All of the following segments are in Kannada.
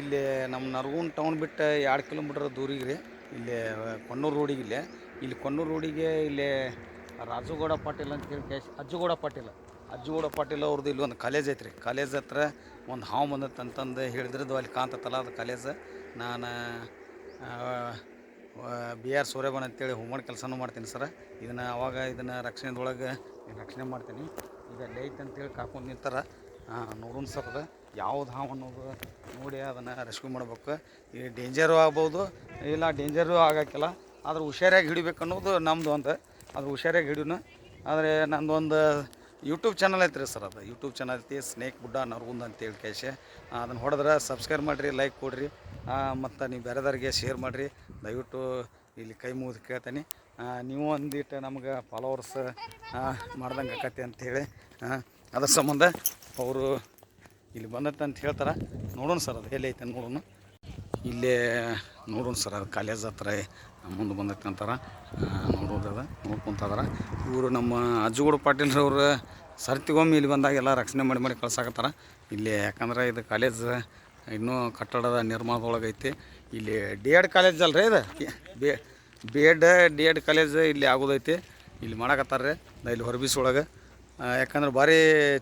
ಇಲ್ಲಿ ನಮ್ಮ ನರಗುಂದ ಟೌನ್ ಬಿಟ್ಟು ಎರಡು ಕಿಲೋಮೀಟ್ರ್ ದೂರಿಗೆ ರೀ. ಇಲ್ಲಿ ಕೊಣ್ಣೂರು ರೋಡಿಗೆ ಇಲ್ಲೇ. ಇಲ್ಲಿ ಕೊಣ್ಣೂರು ರೋಡಿಗೆ ಇಲ್ಲಿ ರಾಜುಗೌಡ ಪಾಟೀಲ್ ಅಂತ ಹೇಳಿ ಕೇಶ್ ಅಜ್ಜುಗೌಡ ಪಾಟೀಲ್. ಅಜ್ಜುಗೌಡ ಪಾಟೀಲ್ ಅವ್ರದ್ದು ಇಲ್ಲಿ ಒಂದು ಕಾಲೇಜ್ ಐತೆ ರೀ ಕಾಲೇಜ್ ಹತ್ರ ಒಂದು ಹಾವು ಬಂದತ್ತೆ ಅಂತಂದು ಹೇಳಿದ್ರದ್ದು ಅಲ್ಲಿ ಕಾಂತತಲ್ಲ ಅದು ಕಾಲೇಜ್ ನಾನು ಬಿ ಆರ್ ಸೂರ್ಯಬನ್ ಅಂತೇಳಿ ಹೋಮ್ವರ್ಕ್ ಕೆಲಸನೂ ಮಾಡ್ತೀನಿ ಸರ್ ಇದನ್ನು ಅವಾಗ ಇದನ್ನು ರಕ್ಷಣೆದೊಳಗೆ, ರಕ್ಷಣೆ ಮಾಡ್ತೀನಿ. ಈಗ ಐತೆ ಅಂತೇಳಿ ಕಾಕೊಂಡು ನಿಂತಾರ. ನೋಡೋಣ ಸರ್ ಅದು. ಯಾವ್ದು ಹಾವು ಅನ್ನೋದು ನೋಡಿ ಅದನ್ನು ರೆಸ್ಕ್ಯೂ ಮಾಡ್ಬೇಕು. ಈ ಡೇಂಜರು ಆಗ್ಬೋದು, ಇಲ್ಲ ಡೇಂಜರು ಆಗಕ್ಕಿಲ್ಲ. ಆದ್ರೆ ಹುಷಾರಾಗಿ ಹಿಡಿಬೇಕು ಅನ್ನೋದು ನಮ್ಮದು ಅಂತ ಅದು ಹುಷಾರಾಗಿ ಹಿಡಿಯೋಣ. ಆದರೆ ನಂದು ಒಂದು ಯೂಟ್ಯೂಬ್ ಚಾನಲ್ ಐತ್ರಿ ಸರ್ ಅದು. ಯೂಟ್ಯೂಬ್ ಚಾನಲ್ ಐತಿ ಸ್ನೇಕ್ ಬುಡ್ಡ ನರ್ಗುಂದ್ ಅಂತೇಳಿ ಕ್ಯಾಶ್ ಅದನ್ನು ಹೊಡೆದ್ರೆ ಸಬ್ಸ್ಕ್ರೈಬ್ ಮಾಡಿರಿ ಲೈಕ್ ಕೊಡಿರಿ. ಮತ್ತು ನೀವು ಬೇರೆದವ್ರಿಗೆ ಶೇರ್ ಮಾಡಿರಿ. ದಯವಿಟ್ಟು ಇಲ್ಲಿ ಕೈ ಮುಗಿದು ಕೇಳ್ತೀನಿ. ನೀವು ಒಂದಿಟ್ಟು ನಮ್ಗೆ ಫಾಲೋವರ್ಸ್ ಮಾಡ್ದಂಗೆ ಆಕತಿ ಅಂಥೇಳಿ ಅದ್ರ ಸಂಬಂಧ ಅವರು ಇಲ್ಲಿ ಬಂದತ್ತೆ ಅಂತ ಹೇಳ್ತಾರೆ. ನೋಡೋಣ ಸರ್ ಅದು ಎಲ್ಲೈತೆ ನೋಡೋಣ. ಇಲ್ಲೇ ನೋಡೋಣ ಸರ್ ಅದು ಕಾಲೇಜ್ ಹತ್ರ ಮುಂದೆ ಬಂದೈತೆ ಅಂತಾರೆ. ನೋಡೋದದ ನೋಡ್ಕೊಂತದಾರ ಇವರು ನಮ್ಮ ಅಜ್ಜಗೂಡು ಪಾಟೀಲ್ರವ್ರು ಸರ್ತಿಗೊಮ್ಮೆ ಇಲ್ಲಿ ಬಂದಾಗ ಎಲ್ಲ ರಕ್ಷಣೆ ಮಾಡಿ ಮಾಡಿ ಕಳ್ಸಾಕತ್ತಾರ. ಇಲ್ಲಿ ಯಾಕಂದ್ರೆ ಇದು ಕಾಲೇಜ್ ಇನ್ನೂ ಕಟ್ಟಡದ ನಿರ್ಮಾಣದೊಳಗೈತಿ ಇಲ್ಲಿ ಡಿ ಎಡ್ ಕಾಲೇಜ್ ಅಲ್ರಿ ಇದು? B B Ed, D Ed college ಇಲ್ಲಿ ಆಗೋದೈತಿ. ಇಲ್ಲಿ ಮಾಡಕತ್ತಾರ ರೀ ಇಲ್ಲಿ ಹೊರಬಿಸಿ ಒಳಗೆ. ಯಾಕಂದ್ರೆ ಭಾರಿ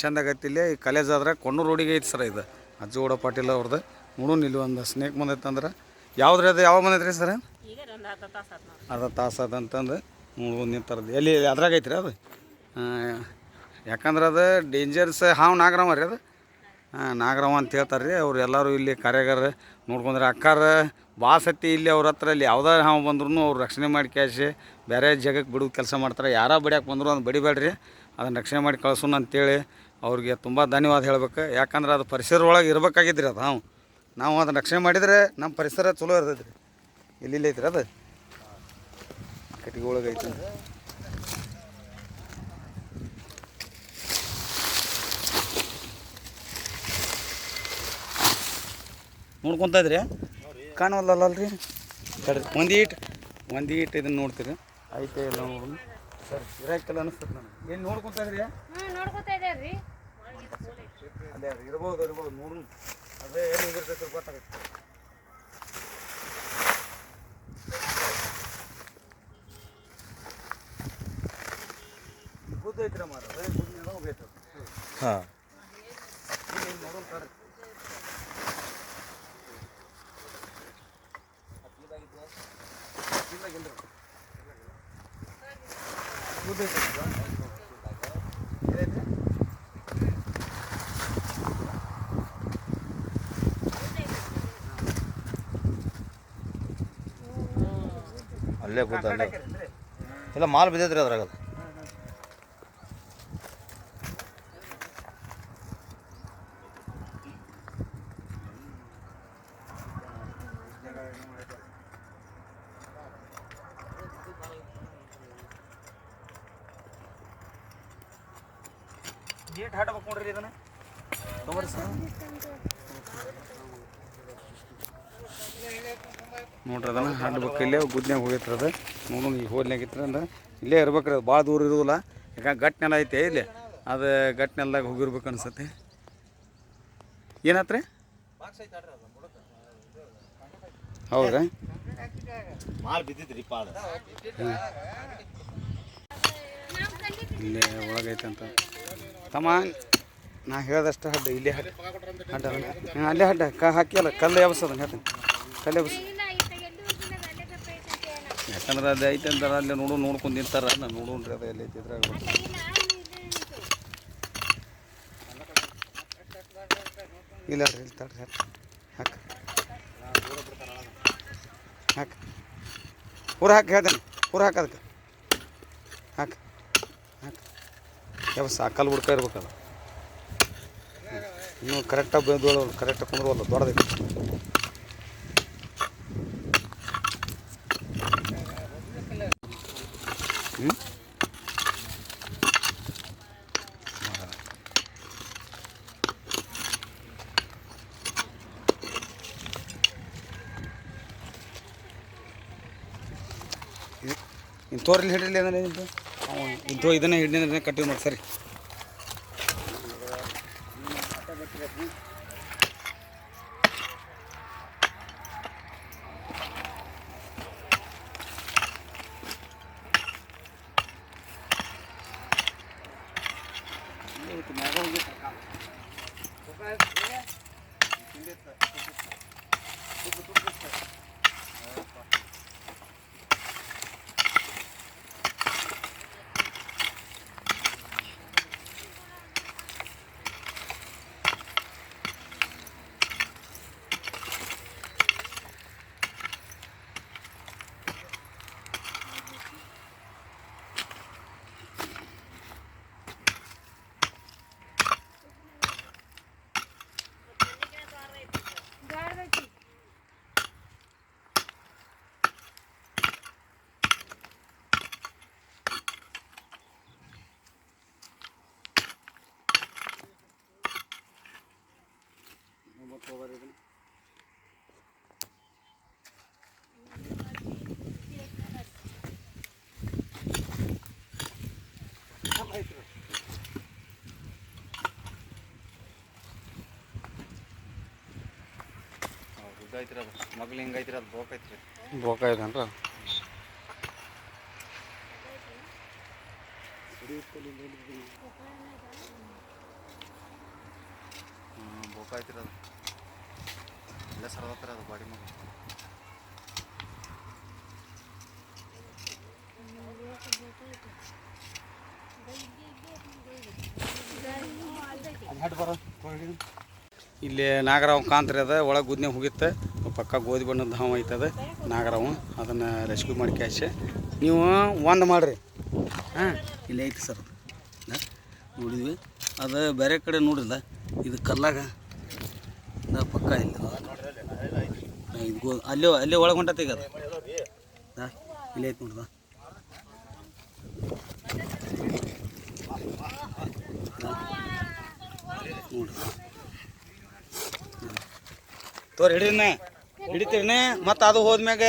ಚಂದ ಆಗೈತಿ ಇಲ್ಲಿ. ಕಾಲೇಜ್ ಆದ್ರೆ ಕೊಣ್ಣೂರು ರೋಡಿಗೆ ಐತಿ ಸರ್ ಇದು. ಅಜ್ಜಗೌಡ ಪಾಟೀಲ್ ಅವ್ರದ್ದು ನೋಡೋಣ ಇಲ್ಲಿ ಒಂದು ಸ್ನೇಕ್ ಬಂದೈತಂದ್ರೆ ಯಾವ್ದು ಅದು? ಯಾವ ಬಂದೈತೆ ರೀ ಸರ್? ಅರ್ಧ ತಾಸು ಅಂತಂದು. ನೋಡ್ಬೋದು ನಿಂತರದು ಎಲ್ಲಿ ಅದ್ರಾಗ ಐತ್ರಿ ಅದು? ಯಾಕಂದ್ರೆ ಅದು ಡೇಂಜರ್ಸ್ ಹಾವು ನಾಗರಾಮ ರೀ ಅದು. ಹಾಂ ನಾಗರಾಮ ಅಂತ ಹೇಳ್ತಾರೆ ರೀ. ಅವ್ರು ಎಲ್ಲರೂ ಇಲ್ಲಿ ಕಾರ್ಯಾಗಾರ ನೋಡ್ಕೊಂಡ್ರೆ ಅಕ್ಕಾರ ಭಾಳ ಸತಿ ಇಲ್ಲಿ ಅವ್ರ ಹತ್ರ ಇಲ್ಲಿ ಯಾವುದೇ ಹಾವು ಬಂದ್ರೂ ಅವ್ರು ರಕ್ಷಣೆ ಮಾಡಿ ಕ್ಯಾಶ್. ಬೇರೆ ಜಾಗಕ್ಕೆ ಬಿಡೋದು ಕೆಲಸ ಮಾಡ್ತಾರೆ. ಯಾರ ಬಡಿಯಕ್ಕೆ ಬಂದ್ರು ಅದು ಬಡಿಬೇಡ್ರಿ. ಅದನ್ನು ರಕ್ಷಣೆ ಮಾಡಿ ಕಳ್ಸೋಣ ಅಂತೇಳಿ ಅವ್ರಿಗೆ ತುಂಬ ಧನ್ಯವಾದ ಹೇಳ್ಬೇಕು. ಯಾಕಂದ್ರೆ ಅದು ಪರಿಸರ ಒಳಗೆ ಇರಬೇಕಾಗಿದ್ರಿ ಅದು ನಾವು ನಾವು ಅದನ್ನು ರಕ್ಷಣೆ ಮಾಡಿದರೆ ನಮ್ಮ ಪರಿಸರ ಚಲೋ ಇರ್ತೈತೆ ರೀ ಇಲ್ಲಿ ಐತ್ರಿ ಅದು? ಕಟ್ಟಿಗೆ ಒಳಗೆ ಐತಿ ನೋಡ್ಕೊತ ಇದ್ರಿ? ಕಾಣವಲ್ಲಲ್ಲ ರೀ ಒಂದು ಒಂದೀಟ್ ಒಂದು ಈಟ್ ಇದನ್ನ ನೋಡ್ತೀರಿ. ಐತೆ ಇಲ್ಲ ನೋಡೋಣ ಸರ್ ಇರಾಕಿಲ್ಲ ಅನಿಸ್ತದೆ ನನಗೆ. ಏನು ನೋಡ್ಕೊತ ಇದ್ರಿ ಹ್ಞೂ ನೋಡ್ಕೊತಾ ಇದ್ದೇವ್ರಿ. ಅದೇ ಅದು ಇರ್ಬೋದು ಇರ್ಬೋದು ನೋಡು. ಅದೇ ಏನು ಇರ್ತೈತೆ ಗೊತ್ತಾಗುತ್ತೆ. ಬುದ್ಧ ಐತ್ರ ಮಾರ ಹೋಗೈತೆ ಹಾಂ ಇಲ್ಲಿ ನೋಡೋಣ ತಡ್ರಿ ಬುದ್ಧ ಐತೆ ಏನೈತೆ ಅಲ್ಲೇ ಕೂತ ಅಲ್ಲೇ ಇಲ್ಲ ಮಾಲ್ ಬಿದ್ದೈತ್ರಿ ಅದ್ರಾಗ ಗೇಟ್ ಹಾಡ್ಬೇಕು ನೋಡ್ರಿ ಇದನ್ನ. ತೊಗೊಳ್ರಿ ಸರ್ ನೋಡ್ರಿ ಅದನ್ನ ಹಾಡ್ಬೇಕು. ಇಲ್ಲೇ ಗುದ್ನ್ಯಾಗ ಹೋಗೈತ್ರಿ ಅದು. ನೋಡೋಣ ಈಗ ಹೋದ್ನಾಗಿತ್ರಿ ಅಂದ್ರೆ ಇಲ್ಲೇ ಇರ್ಬೇಕ್ರಿ ಅದು. ಭಾಳ ದೂರ ಇರುವುದಿಲ್ಲ ಯಾಕಂದ್ರೆ ಗಟ್ ನೆಲ ಐತೆ ಇಲ್ಲಿ. ಅದು ಗಟ್ ನೆಲದಾಗ ಹೋಗಿರ್ಬೇಕು ಅನ್ಸತ್ತೆ. ಏನಾತ್ರಿ? ಹೌದ್ರಾ ಮಾಲ್ ಬಿದ್ದಿದ್ರಿ ಪಾದ ಇಲ್ಲೇ ಒಳಗೈತೆ ಅಂತ. ತಮ್ಮ, ನಾ ಹೇಳ್ದಷ್ಟು ಹಡ್ಡ, ಇಲ್ಲೇ ಹಡ್ಡ ಹಡ್ಡ ಅಲ್ಲೇ ಹಡ್ಡ, ಕ ಹಾಕಿಯಲ್ಲ, ಕಲ್ಲು ಎಬ್ಸೋದನ್ನ ಹೇಳ್ತೀನಿ. ಕಲ್ಲು ಎಬ್ಸ. ಯಾಕಂದ್ರೆ ಅದು ಐತೆ ಅಂತಾರೆ, ಅಲ್ಲಿ ನೋಡು, ನೋಡ್ಕೊಂಡು ನಿಂತಾರ. ನಾನು ನೋಡೋಣ್ರಿ ಅದು ಎಲ್ಲಿ ಇದ್ರಾಗ. ಇಲ್ಲ ರೀ ಇಲ್ಲಿ, ತಡ್ರಿ ಹಾಕಿ ಹಾಕ. ಹಾಕ. ಪೂರ ಹಾಕಿ, ಹೇಳ್ತೇನೆ. ಊರ ಹಾಕ ಅದಕ್ಕೆ ಹಾಕ ಹಾಕ ಯಾವ ಸಾಕಲ್ ಹುಡ್ಕ ಇರ್ಬೇಕಲ್ಲ. ಇನ್ನೂ ಕರೆಕ್ಟಾಗಿ ಬೆಳೆದೋಳು ಕರೆಕ್ಟಾಗಿ ಕುಂದ್ರವಲ್ಲ, ದೊಡ್ಡದೈತಿ. ಹ್ಞೂ ತೋರಲ್ಲಿ ಹಿಡಿಲಿ ಅಂದ್ರೆ ಇದು ಇಂಥವು ಇದನ್ನೇ ಹಿಡಿದ್ರೆ ಕಟ್ಟಿವಿ ನೋಡಿ ಸರಿ. ಐತ್ರಿ ಅದು ಮಗ್ಲು ಹಿಂಗೆ ಐತ್ರಿ ಅದು ಬೋಕ್ ಐತ್ರಿ. ಬೋಕ ಇದೇನ್ರ ಬೋಕ ಐತ್ರಿ ಅದು ಇಲ್ಲೇ ಸರದತ್ರಿ ಅದು ಬಾಡಿ ಮಗ ಇಲ್ಲಿ ನಾಗರಾವ್ ಕಾಂತ್ರಿ ಅದ, ಒಳಗೆ ಗುದ್ನೆ ಹೋಗಿತ್ತೆ. ಪಕ್ಕ ಗೋಧಿ ಬಣ್ಣದ ಹಾವು ಐತದ ನಾಗರಾವು ಅದನ್ನು ರೆಸ್ಕ್ಯೂ ಮಾಡಿ ಕ್ಯಾಶ್. ನೀವು ಒಂದು ಮಾಡಿರಿ. ಹಾಂ? ಇಲ್ಲಿ ಐತಿ ಸರ್. ನೋಡಿದ್ವಿ. ಅದು ಬೇರೆ ಕಡೆ ನೋಡಿಲ್ಲ. ಇದು ಕಲ್ಲಾಗ ಪಕ್ಕ ಇಲ್ಲ. ಇದು ಗೋ ಅಲ್ಲೇ ಅಲ್ಲೇ ಒಳಗೆ ಹೊಂಟತಿ ಈಗ ಅದು. ಹಾಂ, ಇಲ್ಲೇ ಐತಿ ನೋಡ್ದ ನೋಡ್ರಿ. ತೋರಿ ಹಿಡ್ರಿನ ಹಿಡಿತೀರಿನ? ಮತ್ತು ಅದು ಹೋದ್ಮ್ಯಾಗ?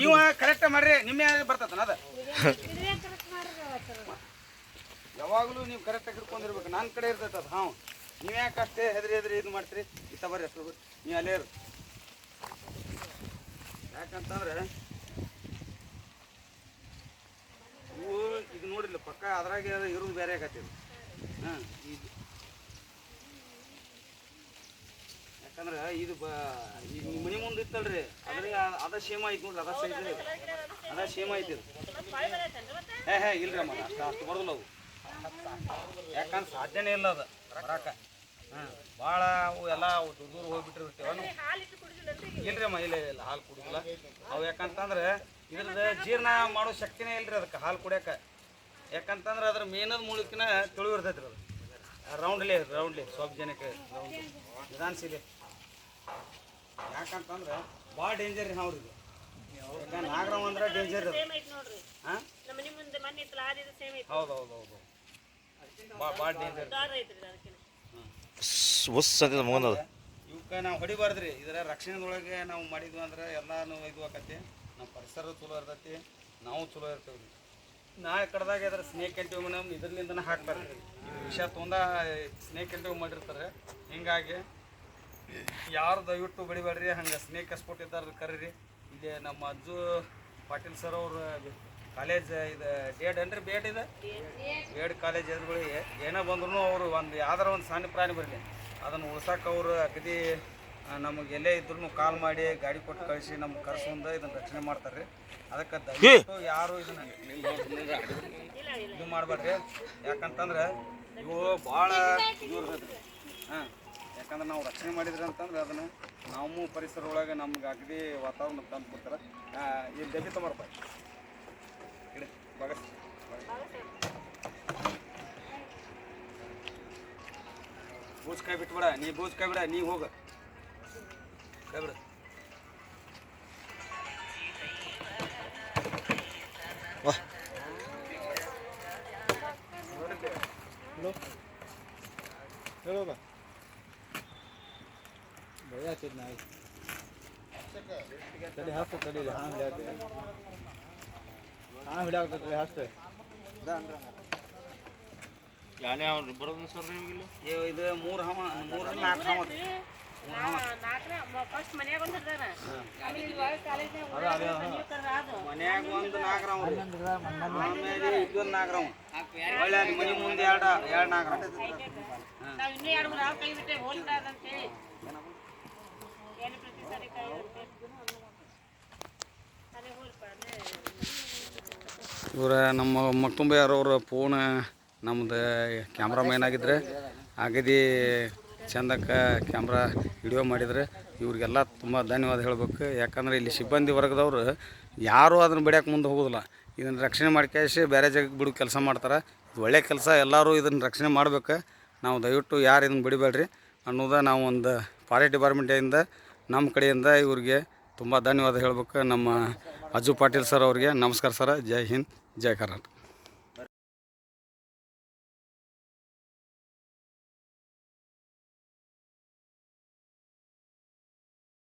ನೀವು ಕರೆಕ್ಟ್ ಮಾಡ್ರಿ. ನಿಮ್ಮೆ ಬರ್ತದನ ಅದ? ಯಾವಾಗಲೂ ನೀವು ಕರೆಕ್ಟಾಗಿ ಹಿಡ್ಕೊಂಡಿರ್ಬೇಕು. ನನ್ನ ಕಡೆ ಇರ್ತೈತೆ ಅದು ಹಾಂ ನೀವು ಯಾಕೆ ಅಷ್ಟೇ ಹೆದ್ರಿ ಹೆದ್ರಿ ಇದು ಮಾಡ್ತೀರಿ? ಇತ್ತ ಬರ್ರಿ ಅಷ್ಟು ನೀವು ಅಲ್ಲೇ ಇರು. ಯಾಕಂತಂದ್ರೆ ಇವು ಇದು ನೋಡಿಲ್ಲ ಪಕ್ಕ ಅದ್ರಾಗೆ ಇರೋದು ಬೇರೆ ಆಗತ್ತೆ ಹಾಂ ಇದು. ಯಾಕಂದ್ರೆ ಇದು ಬ ಮನೆ ಮುಂದೆ ಇತ್ತಲ್ರಿ ಅದ್ರ ಅದ ಶೇಮ ಐತಿ ನೋಡ್ರಿ ಅದ ಸೈಜ್ ಅದ ಶೇಮ ಐತಿ ಇದು. ಹೇ ಹೇ ಇಲ್ರಿ ಅಮ್ಮ ಅಷ್ಟು ಅಷ್ಟು ಬರೋದಿಲ್ಲ ಅವು. ಯಾಕಂದ್ರೆ ಸಾಧ್ಯನೇ ಇಲ್ಲ ಅದು. ಬರಾಕ. ಹಾಂ ಭಾಳ ಅವು ಎಲ್ಲ ದೂರ ದೂರ ಹೋಗ್ಬಿಟ್ಟಿರ್ತೀವನು ಇಲ್ರಿ ಅಮ್ಮ ಇಲ್ಲ ಇಲ್ಲ ಹಾಲು ಕುಡಿದಿಲ್ಲ. ಅವು ಯಾಕಂತಂದ್ರೆ ಇದ್ರದ್ದು ಜೀರ್ಣ ಮಾಡೋ ಶಕ್ತಿನೇ ಇಲ್ರಿ ಅದಕ್ಕೆ ಹಾಲು ಕುಡಿಯಕ. ಯಾಕಂತಂದ್ರೆ ಅದ್ರ ಮೇನದ ಮೂಲಕಿನ ತಿಳಿವಿರ್ತೈತಿ ಅದು. ರೌಂಡ್ಲಿ ರೌಂಡ್ಲಿ ಸ್ವಲ್ಪ ಜನಕ್ಕೆ ರೌಂಡ್ ನಿಧಾನಿಸಿದೆ ಯಾಕಂತಂದ್ರೆ ಭಾಳ ಡೇಂಜರ್ ರೀ ಯಾಕಂದ್ರೆ ನಾಗರಾವ್ ಅಂದ್ರೆ ಡೇಂಜರ್ ಹಾಂ? ಹೌದು ಹೌದು ಹೌದು. ಉಸ್ ಅಂತ ಮುಗಂದದ. ಇವಕ್ಕೆ ನಾವು ಹೊಡಿಬಾರ್ದ್ರಿ. ಇದರ ರಕ್ಷಣೆದೊಳಗೆ ನಾವು ಮಾಡಿದ್ವಿ ಅಂದ್ರೆ ಎಲ್ಲಾನು ಇದು ಆಕತಿ ನಮ್ಮ ಪರಿಸರ ಚಲೋ ಇರ್ತೈತಿ. ನಾವು ಚಲೋ ಇರ್ತೇವ್ರಿ ರೀ ನಾಳೆ ಕಡ್ದಾಗ ಇದ್ರ ಸ್ನೇಕ್ ಎಂಟಿವ್ ಮೇಡಮ್. ಇದರಿಂದ ಹಾಕ್ತಾರೆ ಇದು ವಿಷ ತೊಂದ ಸ್ನೇಕ್ ಎಂಟಿವ್ ಮಾಡಿರ್ತಾರೆ. ಹಿಂಗಾಗಿ ಯಾರು ದಯವಿಟ್ಟು ಬಡಿಬೇಡ್ರಿ ಹಂಗೆ ಸ್ನೇಕ್ ಎಸ್ಪೋರ್ಟ್ ಇದ್ದಾರೆ ಕರೀರಿ. ಇಲ್ಲಿ ನಮ್ಮ ಅಜ್ಜು ಪಾಟೀಲ್ ಸರ್ ಅವ್ರ ಕಾಲೇಜ್ ಇದು ಡೇಡ್ ಏನ್ರಿ ಬೇಡ್ ಇದೆ? ಬೇಡ್ ಕಾಲೇಜ್ ಎದುರುಗಳಿಗೆ ಏನೇ ಬಂದ್ರು ಅವರು ಒಂದು ಯಾವ್ದಾರ ಒಂದು ಸಣ್ಣ ಪ್ರಾಣಿ ಬರಲಿ. ಅದನ್ನು ಉಳ್ಸಕ್ಕೆ ಅವರು ಅಗದಿ ನಮಗೆ ಎಲ್ಲೇ ಇದ್ರೂ ಕಾಲ್ ಮಾಡಿ ಗಾಡಿ ಕೊಟ್ಟು ಕಳಿಸಿ ನಮ್ಗೆ ಕರ್ಸ್ಕೊಂಡು ಇದನ್ನು ರಕ್ಷಣೆ ಮಾಡ್ತಾರೆ ಅದಕ್ಕೆ ದಯವಿಟ್ಟು ಯಾರು ಇದನ್ನ ಇದು ಮಾಡಬೇಡ್ರಿ. ಯಾಕಂತಂದ್ರೆ ಇವು ಭಾಳ ದೂರ ಹಾಂ, ಯಾಕಂದ್ರೆ ನಾವು ರಕ್ಷಣೆ ಮಾಡಿದ್ರಿ ಅಂತಂದ್ರೆ ಅದನ್ನು ನಾವು ಪರಿಸರ ಒಳಗೆ ನಮ್ಗೆ ಅಗದಿ ವಾತಾವರಣ ತಂದು ಕೊಡ್ತಾರೆ ಇಲ್ಲಿ ಡಬ್ಬಿ ತೊಗೊಬಾರಪ್ಪ ಇಡಿ ಬಗಸ್ ಬೂಜ್ ಕೈ ಬಿಟ್ಬಿಡ ನೀ ಬೂಜ್ ಕೈ ಬಿಡ ನೀ ಹೋಗ ಕೈ ಬಿಡ ವಾಹ್ ಇವ್- ಇದು ಮೂರು ಹವ ಮೂರು ನಾಲ್ಕು ಹವ ನಾಲ್ಕನೇ ಮನ್ಯಾಗ ಒಂದು ಹಿಡ್ದಾನ ಆಮೇಲೆ ಇವಾಗ ಕಾಲೇಜ್ನಾಗ ನೀವು ಕರ್ದ ಅದು ಮನ್ಯಾಗ ಒಂದು ನಾಲ್ಕು ರಾವ್ ರೀ. ಆಮೇಲೆ ಇದೊಂದು ನಾಲ್ಕು ರಾವ್ ಒಳ್ಳೆ ಮನೆ ಮುಂದೆ ಎರಡು ಎರಡು ನಾಲ್ಕು ರಾವ್ ನಾವು ಇನ್ನೂ ಎರಡು ಮೂರು ಕೈ ಬಿಟ್ಟೆ ಹೋಲ್ಬಿಡಾದಂತೇಳಿ ಏನು ಪ್ರತಿ ಸಾರಿ ಕೈ ಬಿಟ್ಟೆ ಅದೇ ಹೋಲ್ಪ ಅದೇ ಇವರ, ನಮ್ಮ ಮಕ್ತುಂಬೆಯರವ್ರ ಫೋನ್ ನಮ್ದು ಕ್ಯಾಮ್ರಾಮೈನ್ ಆಗಿದ್ರೆ ಆಗದಿ ಚಂದಕ್ಕೆ ಕ್ಯಾಮ್ರಾ ವಿಡಿಯೋ ಮಾಡಿದ್ರೆ ಇವ್ರಿಗೆಲ್ಲ ತುಂಬ ಧನ್ಯವಾದ ಹೇಳ್ಬೇಕು. ಯಾಕಂದ್ರೆ ಇಲ್ಲಿ ಸಿಬ್ಬಂದಿ ವರ್ಗದವರು ಯಾರೂ ಅದನ್ನು ಬಿಡ್ಯಾಕೆ ಮುಂದೆ ಹೋಗೋದಿಲ್ಲ. ಇದನ್ನು ರಕ್ಷಣೆ ಮಾಡ್ಕೇಸಿ ಬೇರೆ ಜಾಗಕ್ಕೆ ಬಿಡು ಕೆಲಸ ಮಾಡ್ತಾರೆ. ಇದು ಒಳ್ಳೆ ಕೆಲಸ, ಎಲ್ಲರೂ ಇದನ್ನು ರಕ್ಷಣೆ ಮಾಡ್ಬೇಕು. ನಾವು ದಯವಿಟ್ಟು ಯಾರು ಇದನ್ನು ಬಿಡಬೇಡ್ರಿ ಅನ್ನೋದು ನಾವು ಒಂದು ಫಾರೆಸ್ಟ್ ಡಿಪಾರ್ಟ್ಮೆಂಟಿಂದ ನಮ್ಮ ಕಡೆಯಿಂದ ಇವ್ರಿಗೆ ತುಂಬ ಧನ್ಯವಾದ ಹೇಳ್ಬೇಕು. ನಮ್ಮ ಅಜ್ಜು ಪಾಟೀಲ್ ಸರ್ ಅವ್ರಿಗೆ ನಮಸ್ಕಾರ ಸರ್ ಜೈ ಹಿಂದ್. ಜೈ ಕರ್ನಾಟಕ